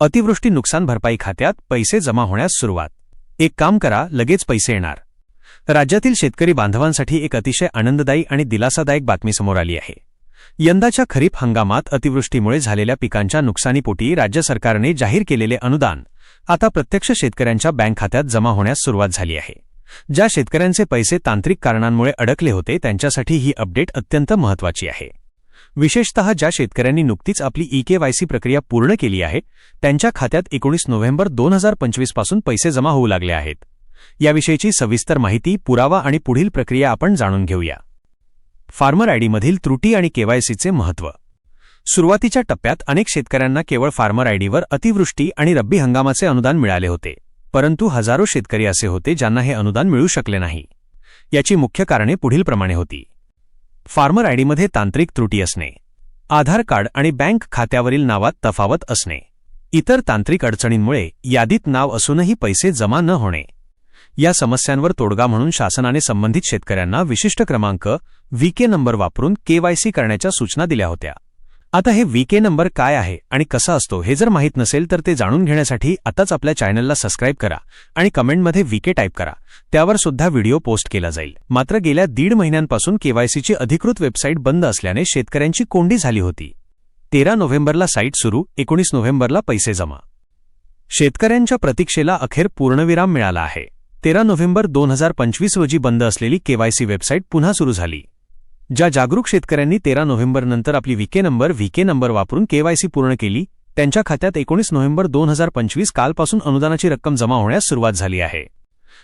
अतिवृष्टी नुकसान भरपाई खात्यात पैसे जमा होण्यास सुरुवात. एक काम करा लगेच पैसे येणार. राज्यातील शेतकरी बांधवांसाठी एक अतिशय आनंददायी आणि दिलासादायक बातमी समोर आली आहे. यंदाच्या खरीप हंगामात अतिवृष्टीमुळे झालेल्या पिकांच्या नुकसानीपोटी राज्य सरकारने जाहीर केलेले अनुदान आता प्रत्यक्ष शेतकऱ्यांच्या बँक खात्यात जमा होण्यास सुरुवात झाली आहे. ज्या शेतकऱ्यांचे पैसे तांत्रिक कारणांमुळे अडकले होते त्यांच्यासाठी ही अपडेट अत्यंत महत्वाची आहे. विशेषतः ज्या शेतकऱ्यांनी नुकतीच आपली ई केवायसी प्रक्रिया पूर्ण केली आहे त्यांच्या खात्यात एकोणीस नोव्हेंबर दोन हजार पंचवीसपासून पैसे जमा होऊ लागले आहेत. याविषयीची सविस्तर माहिती पुरावा आणि पुढील प्रक्रिया आपण जाणून घेऊया. फार्मर आयडीमधील त्रुटी आणि केवायसीचे महत्त्व. सुरुवातीच्या टप्प्यात अनेक शेतकऱ्यांना केवळ फार्मर आयडीवर अतिवृष्टी आणि रब्बी हंगामाचे अनुदान मिळाले होते परंतु हजारो शेतकरी असे होते ज्यांना हे अनुदान मिळू शकले नाही. याची मुख्य कारणे पुढीलप्रमाणे होती. फार्मर आयडीमध्ये तांत्रिक त्रुटी असणे. आधार कार्ड आणि बँक खात्यावरील नावात तफावत असणे. इतर तांत्रिक अडचणींमुळे यादीत नाव असूनही पैसे जमा न होणे. या समस्यांवर तोडगा म्हणून शासनाने संबंधित शेतकऱ्यांना विशिष्ट क्रमांक व्हीके नंबर वापरून केवायसी करण्याच्या सूचना दिल्या होत्या. आता हे वीके नंबर काय आहे आणि कसा असतो हे जर माहीत नसेल तर ते जाणून घेण्यासाठी आताच आपल्या चॅनलला सबस्क्राईब करा आणि कमेंटमध्ये वीके टाईप करा. त्यावर सुद्धा व्हिडिओ पोस्ट केला जाईल. मात्र गेल्या दीड महिन्यांपासून केवायसीची अधिकृत वेबसाईट बंद असल्याने शेतकऱ्यांची कोंडी झाली होती. तेरा नोव्हेंबरला साईट सुरू एकोणीस नोव्हेंबरला पैसे जमा. शेतकऱ्यांच्या प्रतीक्षेला अखेर पूर्णविराम मिळाला आहे. तेरा नोव्हेंबर दोन हजार पंचवीस रोजी बंद असलेली केवायसी वेबसाईट पुन्हा सुरू झाली. ज्या जागरूक शेतकऱ्यांनी तेरा नोव्हेंबरनंतर आपली व्हीके नंबर व्हीके नंबर वापरून केवायसी पूर्ण केली त्यांच्या खात्यात एकोणीस नोव्हेंबर दोन हजार पंचवीस कालपासून अनुदानाची रक्कम जमा होण्यास सुरुवात झाली आहे.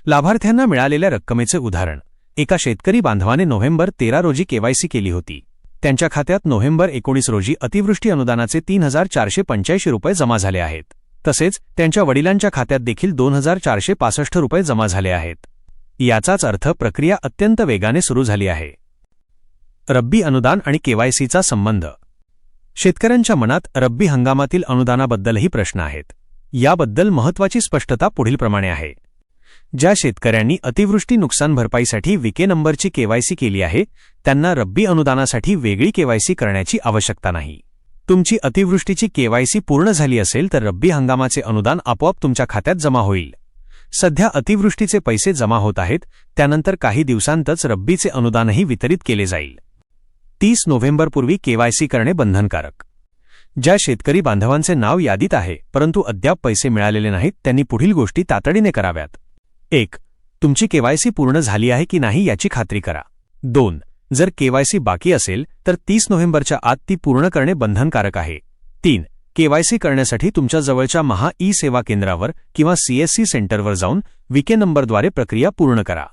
लाभार्थ्यांना मिळालेल्या रक्कमेचे उदाहरण. एका शेतकरी बांधवाने नोव्हेंबर तेरा रोजी केवायसी केली होती. त्यांच्या खात्यात नोव्हेंबर एकोणीस रोजी अतिवृष्टी अनुदानाचे तीन हजार चारशे पंच्याऐंशी रुपये जमा झाले आहेत. तसेच त्यांच्या वडिलांच्या खात्यात देखील दोन हजार चारशे पासष्ट रुपये जमा झाले आहेत. याचाच अर्थ प्रक्रिया अत्यंत वेगाने सुरू झाली आहे. रब्बी अनुदान आणि केवायसीचा संबंध. शेतकऱ्यांच्या मनात रब्बी हंगामातील अनुदानाबद्दलही प्रश्न आहेत. याबद्दल महत्वाची स्पष्टता पुढीलप्रमाणे आहे. ज्या शेतकऱ्यांनी अतिवृष्टी नुकसान भरपाईसाठी विके नंबरची केवायसी केली आहे त्यांना रब्बी अनुदानासाठी वेगळी केवायसी करण्याची आवश्यकता नाही. तुमची अतिवृष्टीची केवायसी पूर्ण झाली असेल तर रब्बी हंगामाचे अनुदान आपोआप तुमच्या खात्यात जमा होईल. सध्या अतिवृष्टीचे पैसे जमा होत आहेत त्यानंतर काही दिवसांतच रब्बीचे अनुदानही वितरित केले जाईल. तीस नोव्हेंबरपूर्वी केवायसी करणे बंधनकारक. ज्या शेतकरी बांधवांचे नाव यादीत आहे परंतु अद्याप पैसे मिळालेले नाहीत त्यांनी पुढील गोष्टी तातडीने कराव्यात. एक तुमची केवायसी पूर्ण झाली आहे की नाही याची खात्री करा. दोन जर केवायसी बाकी असेल तर तीस नोव्हेंबरच्या आत ती पूर्ण करणे बंधनकारक आहे. तीन केवायसी करण्यासाठी तुमच्या जवळच्या महा ई सेवा केंद्रावर किंवा सीएससी सेंटरवर जाऊन विके नंबरद्वारे प्रक्रिया पूर्ण करा.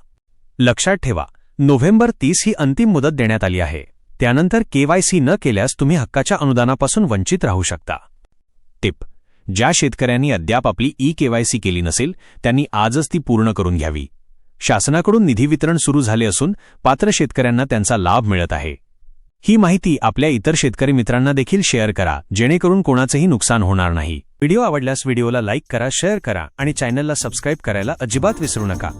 लक्षात ठेवा नोव्हेंबर तीस ही अंतिम मुदत देण्यात आली आहे. त्यानंतर केवायसी न केल्यास तुम्ही हक्काच्या अनुदानापासून वंचित राहू शकता. टिप. ज्या शेतकऱ्यांनी अद्याप आपली ई केवायसी केली नसेल त्यांनी आजच ती पूर्ण करून घ्यावी. शासनाकडून निधी वितरण सुरू झाले असून पात्र शेतकऱ्यांना त्यांचा लाभ मिळत आहे. ही माहिती आपल्या इतर शेतकरी मित्रांना देखील शेअर करा जेणेकरून कोणाचंही नुकसान होणार नाही. व्हिडिओ आवडल्यास व्हिडिओला लाईक करा शेअर करा आणि चॅनलला सबस्क्राईब करायला अजिबात विसरू नका.